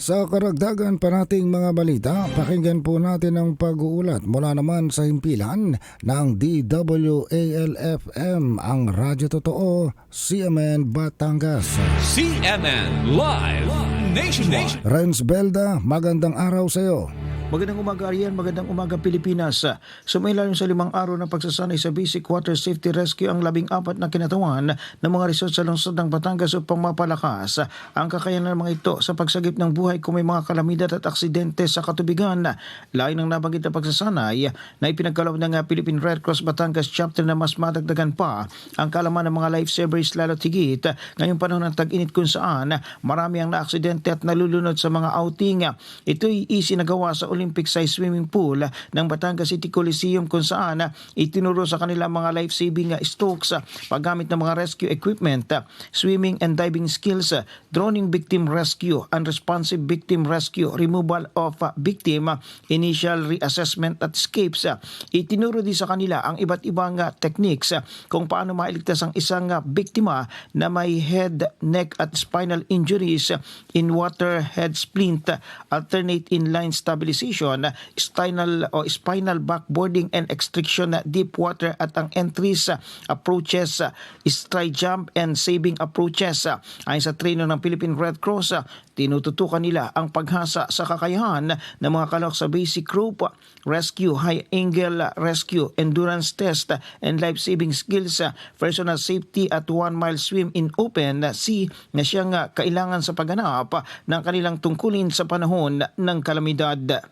Sa karagdagan pa nating mga balita, pakinggan po natin ang pag-uulat mula naman sa himpilan ng DWALFM, ang Radyo Totoo, CMN Batangas. CNN Live Nationwide. Renz Belda, magandang araw sa iyo. Magandang umaga Arian, magandang umaga Pilipinas. Sumailalim sa limang araw ng pagsasanay sa Basic Water Safety Rescue ang labing apat na kinatawan ng mga resort sa lungsod ng Batangas upang mapalakas ang kakayanan ng mga ito sa pagsagip ng buhay kung may mga kalamidad at aksidente sa katubigan. Lain ng nabanggit na pagsasanay na ipinagkaloob ng Philippine Red Cross Batangas chapter na mas madagdagan pa ang kalaman ng mga lifesavers lalo tigit ngayong panahon ng tag-init kung saan marami ang naaksidente at nalulunod sa mga outing. Ito'y isinagawa sa Olympic size swimming pool ng Batangas City Coliseum kung saan itinuro sa kanila mga life-saving strokes, paggamit ng mga rescue equipment, swimming and diving skills, droning victim rescue, unresponsive victim rescue, removal of victim, initial reassessment at escapes. Itinuro din sa kanila ang iba't ibang techniques kung paano mailigtas ang isang biktima na may head, neck at spinal injuries in water, head splint, alternate inline stabilization, spinal o spinal backboarding and extriction deep water at ang entries, approaches, stride jump and saving approaches. Ayon sa trainer ng Philippine Red Cross, tinututukan nila ang paghasa sa kakayahan ng mga kalok sa basic group, rescue, high angle rescue, endurance test, and life-saving skills, personal safety at one-mile swim in open sea na siyang kailangan sa pagganap ng kanilang tungkulin sa panahon ng kalamidad.